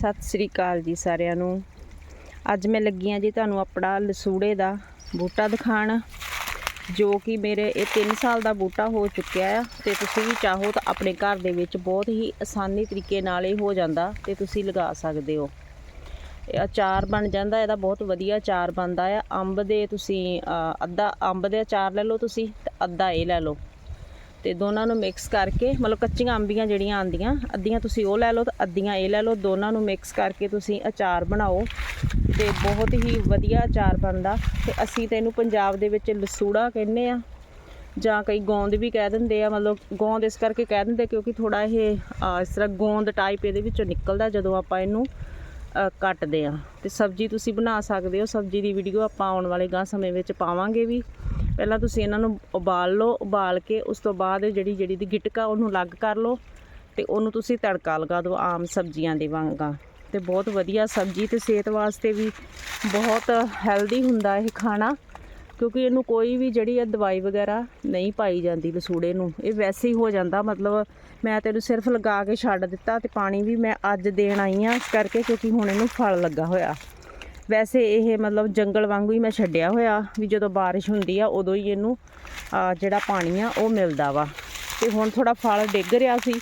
ਸਤਿ ਸ੍ਰੀ ਅਕਾਲ ਜੀ ਸਾਰਿਆਂ ਨੂੰ। ਅੱਜ ਮੈਂ ਲੱਗੀ ਹਾਂ ਜੀ ਤੁਹਾਨੂੰ ਆਪਣਾ ਲਸੂੜੇ ਦਾ ਬੂਟਾ ਦਿਖਾਣ ਜੋ ਕਿ ਮੇਰੇ ਇਹ 3 ਸਾਲ ਦਾ ਬੂਟਾ ਹੋ ਚੁੱਕਿਆ ਆ ਤੇ ਤੁਸੀਂ ਵੀ ਚਾਹੋ ਤਾਂ ਆਪਣੇ ਘਰ ਦੇ ਵਿੱਚ ਬਹੁਤ ਹੀ ਆਸਾਨੀ ਤਰੀਕੇ ਨਾਲ ਇਹ ਹੋ ਜਾਂਦਾ ਤੇ ਤੁਸੀਂ ਲਗਾ ਸਕਦੇ ਹੋ। ਇਹ ਅਚਾਰ ਬਣ ਜਾਂਦਾ, ਇਹਦਾ ਬਹੁਤ ਵਧੀਆ ਅਚਾਰ ਬਣਦਾ ਆ। ਅੰਬ ਦੇ ਤੁਸੀਂ ਅੱਧਾ ਅੰਬ ਦੇ ਅਚਾਰ ਲੈ ਲਓ ਤੁਸੀਂ ਤੇ ਅੱਧਾ ਇਹ ਲੈ ਲਓ। ਤੇ ਦੋਨਾਂ ਨੂੰ ਮਿਕਸ ਕਰਕੇ, ਮਤਲਬ ਕੱਚੀਆਂ ਅੰਬੀਆਂ ਜਿਹੜੀਆਂ ਆਂਦੀਆਂ ਅੱਧੀਆਂ ਤੁਸੀਂ ਉਹ ਲੈ ਲਓ ਤੇ ਅੱਧੀਆਂ ਇਹ ਲੈ ਲਓ, ਦੋਨਾਂ ਨੂੰ ਮਿਕਸ ਕਰਕੇ ਤੁਸੀਂ ਅਚਾਰ ਬਣਾਓ ਤੇ ਬਹੁਤ ਹੀ ਵਧੀਆ ਅਚਾਰ ਬਣਦਾ। ਤੇ ਅਸੀਂ ਤੇ ਇਹਨੂੰ ਪੰਜਾਬ ਦੇ ਵਿੱਚ ਲਸੂੜਾ ਕਹਿੰਦੇ ਆ, ਜਾਂ ਕਈ ਗੋਂਦ ਵੀ ਕਹਿ ਦਿੰਦੇ ਆ, ਮਤਲਬ ਗੋਂਦ ਇਸ ਕਰਕੇ ਕਹਿ ਦਿੰਦੇ ਕਿਉਂਕਿ ਥੋੜਾ ਇਹ ਇਸ ਤਰ੍ਹਾਂ ਗੋਂਦ ਟਾਈਪ ਇਹਦੇ ਵਿੱਚੋਂ ਨਿਕਲਦਾ ਜਦੋਂ ਆਪਾਂ ਇਹਨੂੰ ਕੱਟਦੇ ਆ। ਤੇ ਸਬਜ਼ੀ ਤੁਸੀਂ ਬਣਾ ਸਕਦੇ ਹੋ, ਸਬਜ਼ੀ ਦੀ ਵੀਡੀਓ ਆਪਾਂ ਆਉਣ ਵਾਲੇ ਗਾਂ ਸਮੇਂ ਵਿੱਚ ਪਾਵਾਂਗੇ ਵੀ। ਪਹਿਲਾਂ ਤੁਸੀਂ ਇਹਨਾਂ ਨੂੰ ਉਬਾਲ ਲਓ, ਉਬਾਲ ਕੇ ਉਸ ਤੋਂ ਬਾਅਦ ਜਿਹੜੀ ਜਿਹੜੀ ਦੀ ਗਿਟਕਾ ਉਹਨੂੰ ਅਲੱਗ ਕਰ ਲਓ ਤੇ ਉਹਨੂੰ ਤੁਸੀਂ ਤੜਕਾ ਲਗਾ ਦਿਓ ਆਮ ਸਬਜ਼ੀਆਂ ਦੇ ਵਾਂਗਾ ਤੇ ਬਹੁਤ ਵਧੀਆ ਸਬਜ਼ੀ ਤੇ ਸਿਹਤ ਵਾਸਤੇ ਵੀ ਬਹੁਤ ਹੈਲਦੀ ਹੁੰਦਾ ਇਹ ਖਾਣਾ, ਕਿਉਂਕਿ ਇਹਨੂੰ ਕੋਈ ਵੀ ਜਿਹੜੀ ਆ ਦਵਾਈ ਵਗੈਰਾ ਨਹੀਂ ਪਾਈ ਜਾਂਦੀ ਲਸੂੜੇ ਨੂੰ। ਇਹ ਵੈਸੇ ਹੀ ਹੋ ਜਾਂਦਾ, ਮਤਲਬ ਮੈਂ ਤੈਨੂੰ ਸਿਰਫ ਲਗਾ ਕੇ ਛੱਡ ਦਿੱਤਾ ਤੇ ਪਾਣੀ ਵੀ ਮੈਂ ਅੱਜ ਦੇਣ ਆਈ ਆ ਇਸ ਕਰਕੇ ਕਿਉਂਕਿ ਹੁਣ ਇਹਨੂੰ ਫਲ ਲੱਗਾ ਹੋਇਆ। ਵੈਸੇ ਇਹ ਮਤਲਬ ਜੰਗਲ ਵਾਂਗੂ ਹੀ ਮੈਂ ਛੱਡਿਆ ਹੋਇਆ ਵੀ ਜਦੋਂ ਬਾਰਿਸ਼ ਹੁੰਦੀ ਆ, ਉਦੋਂ ਹੀ ਇਹਨੂੰ ਜਿਹੜਾ ਪਾਣੀ ਆ, ਉਹ ਮਿਲਦਾ ਵਾ। ਤੇ ਹੁਣ ਥੋੜਾ ਫਲ ਡਿੱਗ ਰਿਹਾ ਸੀ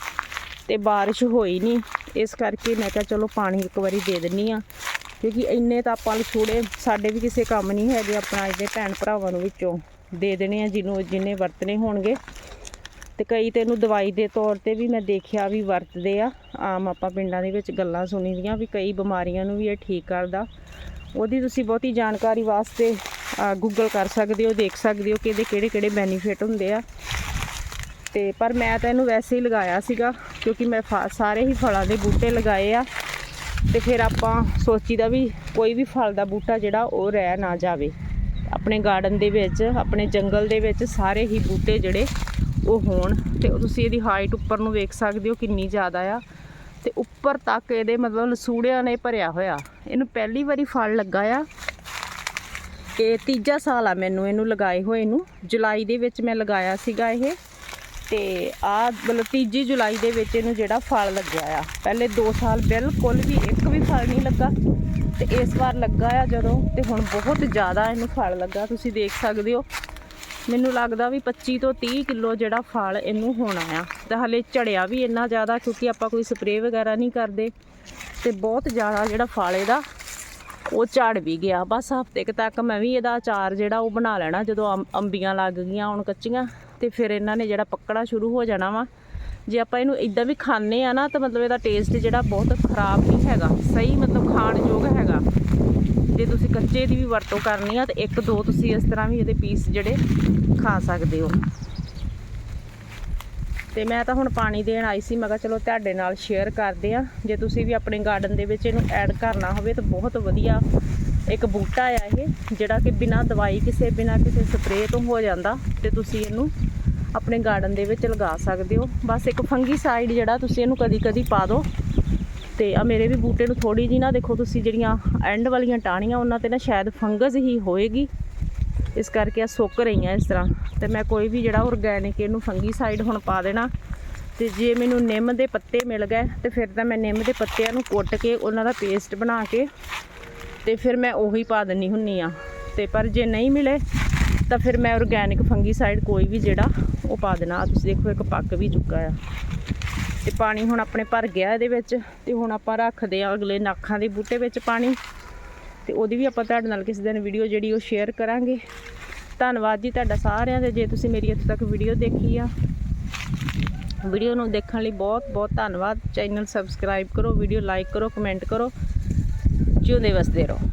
ਤੇ ਬਾਰਿਸ਼ ਹੋਈ ਨਹੀਂ। ਇਸ ਕਰਕੇ ਮੈਂ ਕਿਹਾ ਚਲੋ ਪਾਣੀ ਇੱਕ ਵਾਰੀ ਦੇ ਦਿੰਨੀ ਆ। ਕਿਉਂਕਿ ਇੰਨੇ ਤਾਂ ਆਪਾਂ ਲਛੂੜੇ ਸਾਡੇ ਵੀ ਕਿਸੇ ਕੰਮ ਨਹੀਂ ਹੈਗੇ, ਆਪਣਾ ਇਹਦੇ ਭੈਣ ਭਰਾਵਾਂ ਨੂੰ ਵਿੱਚੋਂ ਦੇ ਦੇਣੇ ਆ, ਜਿਹਨੂੰ ਜਿੰਨੇ ਵਰਤਨੇ ਹੋਣਗੇ। ਤੇ ਕਈ ਤੇ ਇਹਨੂੰ ਦਵਾਈ ਦੇ ਤੌਰ ਤੇ ਵੀ ਮੈਂ ਦੇਖਿਆ ਵੀ ਵਰਤਦੇ ਆ। ਆਮ ਆਪਾਂ ਪਿੰਡਾਂ ਦੇ ਵਿੱਚ ਗੱਲਾਂ ਸੁਣੀ ਦੀਆਂ ਵੀ ਕਈ ਬਿਮਾਰੀਆਂ ਨੂੰ ਵੀ ਇਹ ਠੀਕ ਕਰਦਾ। ਉਹਦੀ ਤੁਸੀਂ ਬਹੁਤੀ ਜਾਣਕਾਰੀ ਵਾਸਤੇ ਗੂਗਲ ਕਰ ਸਕਦੇ ਹੋ, ਦੇਖ ਸਕਦੇ ਹੋ ਕਿ ਇਹਦੇ ਕਿਹੜੇ ਕਿਹੜੇ ਬੈਨੀਫਿਟ ਹੁੰਦੇ ਆ। ਤੇ ਪਰ ਮੈਂ ਤਾਂ ਇਹਨੂੰ ਵੈਸੇ ਹੀ ਲਗਾਇਆ ਸੀਗਾ ਕਿਉਂਕਿ ਮੈਂ ਫਾ- ਸਾਰੇ ਹੀ ਫਲਾਂ ਦੇ ਬੂਟੇ ਲਗਾਏ ਆ। ਤੇ ਫਿਰ ਆਪਾਂ ਸੋਚੀਦਾ ਵੀ ਕੋਈ ਵੀ ਫਲ ਦਾ ਬੂਟਾ ਜਿਹੜਾ ਉਹ ਰਹਿ ਨਾ ਜਾਵੇ। ਆਪਣੇ ਗਾਰਡਨ ਦੇ ਵਿੱਚ, ਆਪਣੇ ਜੰਗਲ ਦੇ ਵਿੱਚ ਸਾਰੇ ਹੀ ਬੂਟੇ ਜਿਹੜੇ ਉਹ ਹੋਣ। ਤੇ ਤੁਸੀਂ ਇਹਦੀ ਹਾਈਟ ਉੱਪਰ ਨੂੰ ਵੇਖ ਸਕਦੇ ਹੋ ਕਿੰਨੀ ਜ਼ਿਆਦਾ ਆ। ਤੇ ਉੱਪਰ ਤੱਕ ਇਹਦੇ ਮਤਲਬ ਲਸੂੜਿਆਂ ਨੇ ਭਰਿਆ ਹੋਇਆ। ਇਹਨੂੰ ਪਹਿਲੀ ਵਾਰੀ ਫਲ ਲੱਗਾ ਆ। ਇਹ ਤੀਜਾ ਸਾਲ ਆ ਮੈਨੂੰ ਇਹਨੂੰ ਲਗਾਏ ਹੋਏ ਨੂੰ। ਜੁਲਾਈ ਦੇ ਵਿੱਚ ਮੈਂ ਲਗਾਇਆ ਸੀਗਾ ਇਹ। ਤੇ ਆ ਮਤਲਬ ਤੀਜੀ ਜੁਲਾਈ ਦੇ ਵਿੱਚ ਇਹਨੂੰ ਜਿਹੜਾ ਫਲ ਲੱਗਿਆ ਆ। ਪਹਿਲੇ 2 ਸਾਲ ਬਿਲਕੁਲ ਵੀ ਇੱਕ ਵੀ ਫਲ ਨਹੀਂ ਲੱਗਾ। ਤੇ ਇਸ ਵਾਰ ਲੱਗਾ ਆ ਜਦੋਂ ਤੇ ਹੁਣ ਬਹੁਤ ਜ਼ਿਆਦਾ ਇਹਨੂੰ ਫਲ ਲੱਗਾ, ਤੁਸੀਂ ਦੇਖ ਸਕਦੇ ਹੋ। ਮੈਨੂੰ ਲੱਗਦਾ ਵੀ 25 ਤੋਂ 30 ਕਿਲੋ ਜਿਹੜਾ ਫਲ ਇਹਨੂੰ ਹੋਣਾ ਆ। ਤੇ ਹਲੇ ਝੜਿਆ ਵੀ ਇੰਨਾ ਜ਼ਿਆਦਾ ਕਿਉਂਕਿ ਆਪਾਂ ਕੋਈ ਸਪਰੇਅ ਵਗੈਰਾ ਨਹੀਂ ਕਰਦੇ। ਤੇ ਬਹੁਤ ਜ਼ਿਆਦਾ ਜਿਹੜਾ ਫਲ ਇਹਦਾ, ਉਹ ਝੜ ਵੀ ਗਿਆ। ਬਸ ਹਫ਼ਤੇ ਕੁ ਤੱਕ ਮੈਂ ਵੀ ਇਹਦਾ ਅਚਾਰ ਜਿਹੜਾ ਉਹ ਬਣਾ ਲੈਣਾ, ਜਦੋਂ ਅੰਬ- ਅੰਬੀਆਂ ਲੱਗ ਗਈਆਂ, ਹੁਣ ਕੱਚੀਆਂ, ਤੇ ਫਿਰ ਇਹਨਾਂ ਨੇ ਜਿਹੜਾ ਪੱਕਣਾ ਸ਼ੁਰੂ ਹੋ ਜਾਣਾ ਵਾ। ਜੇ ਆਪਾਂ ਇਹਨੂੰ ਇਦਾਂ ਵੀ ਖਾਣੇ ਆ ਨਾ, ਤਾਂ ਮਤਲਬ ਇਹਦਾ ਟੇਸਟ ਜਿਹੜਾ ਬਹੁਤ ਖਰਾਬ ਨਹੀਂ ਹੈਗਾ। ਸਹੀ ਮਤਲਬ ਖਾਣ ਯੋਗ ਹੈਗਾ। ਜੇ ਤੁਸੀਂ ਕੱਚੇ ਦੀ ਵੀ ਵਰਤੋਂ ਕਰਨੀ ਆ, ਤਾਂ ਇੱਕ ਦੋ ਤੁਸੀਂ ਇਸ ਤਰ੍ਹਾਂ ਵੀ ਇਹਦੇ ਪੀਸ ਜਿਹੜੇ ਖਾ ਸਕਦੇ ਹੋ। ਤੇ ਮੈਂ ਤਾਂ ਹੁਣ ਪਾਣੀ ਦੇਣ ਆਈ ਸੀ, ਮੈਂ ਕਿਹਾ ਚਲੋ ਤੁਹਾਡੇ ਨਾਲ ਸ਼ੇਅਰ ਕਰਦੇ ਆ। ਜੇ ਤੁਸੀਂ ਵੀ ਆਪਣੇ ਗਾਰਡਨ ਦੇ ਵਿੱਚ ਇਹਨੂੰ ਐਡ ਕਰਨਾ ਹੋਵੇ, ਤਾਂ ਬਹੁਤ ਵਧੀਆ ਇੱਕ ਬੂਟਾ ਆ ਇਹ, ਜਿਹੜਾ ਕਿ ਬਿਨਾਂ ਦਵਾਈ ਕਿਸੇ, ਬਿਨਾਂ ਕਿਸੇ ਸਪਰੇਅ ਤੋਂ ਹੋ ਜਾਂਦਾ। ਤੇ ਤੁਸੀਂ ਇਹਨੂੰ ਆਪਣੇ ਗਾਰਡਨ ਦੇ ਵਿੱਚ ਲਗਾ ਸਕਦੇ ਹੋ। ਬਸ ਇੱਕ ਫੰਗੀਸਾਈਡ ਜਿਹੜਾ ਤੁਸੀਂ ਇਹਨੂੰ ਕਦੀ ਕਦੀ ਪਾ ਦਿਓ। ਤੇ ਆ ਮੇਰੇ ਵੀ ਬੂਟੇ ਨੂੰ ਥੋੜੀ ਜੀ ਨਾ ਦੇਖੋ ਤੁਸੀਂ ਜਿਹੜੀਆਂ ਐਂਡ ਵਾਲੀਆਂ ਟਾਹਣੀਆਂ, ਉਹਨਾਂ ਤੇ ਨਾ ਸ਼ਾਇਦ ਫੰਗਸ ਹੀ ਹੋਏਗੀ। ਇਸ ਕਰਕੇ ਆ ਸੁੱਕ ਰਹੀਆਂ ਇਸ ਤਰ੍ਹਾਂ। ਤੇ ਮੈਂ ਕੋਈ ਵੀ ਜਿਹੜਾ ਆਰਗੈਨਿਕ ਇਹਨੂੰ ਫੰਗੀਸਾਈਡ ਹੁਣ ਪਾ ਦੇਣਾ। ਤੇ ਜੇ ਮੈਨੂੰ ਨਿੰਮ ਦੇ ਪੱਤੇ ਮਿਲ ਗਏ, ਤੇ ਫਿਰ ਤਾਂ ਮੈਂ ਨਿੰਮ ਦੇ ਪੱਤਿਆਂ ਨੂੰ ਕੁੱਟ ਕੇ ਉਹਨਾਂ ਦਾ ਪੇਸਟ ਬਣਾ ਕੇ ਤੇ ਫਿਰ ਮੈਂ ਉਹੀ ਪਾ ਦਿੰਨੀ ਹੁੰਨੀ ਆ ਤੇ ਪਰ ਜੇ ਨਹੀਂ ਮਿਲੇ, ਤਾਂ ਫਿਰ ਮੈਂ ਆਰਗੈਨਿਕ ਫੰਗੀਸਾਈਡ ਕੋਈ ਵੀ ਜਿਹੜਾ ਉਹ ਪਾ ਦੇਣਾ। ਆਹ ਤੁਸੀਂ ਦੇਖੋ, ਇੱਕ ਪੱਕ ਵੀ ਚੁੱਕਾ ਆ। ਤੇ ਪਾਣੀ ਹੁਣ ਆਪਣੇ ਭਰ ਗਿਆ ਇਹਦੇ ਵਿੱਚ। ਤੇ ਹੁਣ ਆਪਾਂ ਰੱਖਦੇ ਆ ਅਗਲੇ ਨਾਖਾਂ ਦੇ ਬੂਟੇ ਵਿੱਚ ਪਾਣੀ। ਤੇ ਉਹਦੀ ਵੀ ਆਪਾਂ ਤੁਹਾਡੇ ਨਾਲ ਕਿਸੇ ਦਿਨ ਵੀਡੀਓ ਜਿਹੜੀ ਉਹ ਸ਼ੇਅਰ ਕਰਾਂਗੇ। ਧੰਨਵਾਦ ਜੀ ਤੁਹਾਡਾ ਸਾਰਿਆਂ ਦੇ। ਜੇ ਤੁਸੀਂ ਮੇਰੀ ਇੱਥੇ ਤੱਕ ਵੀਡੀਓ ਦੇਖੀ ਆ ਵੀਡੀਓ ਨੂੰ ਦੇਖਣ ਲਈ ਬਹੁਤ ਬਹੁਤ ਧੰਨਵਾਦ। ਚੈਨਲ ਸਬਸਕ੍ਰਾਈਬ ਕਰੋ ਵੀਡੀਓ ਲਾਈਕ ਕਰੋ ਕਮੈਂਟ ਕਰੋ। ਜਿਉਂਦੇ ਵਸਦੇ ਰਹੋ।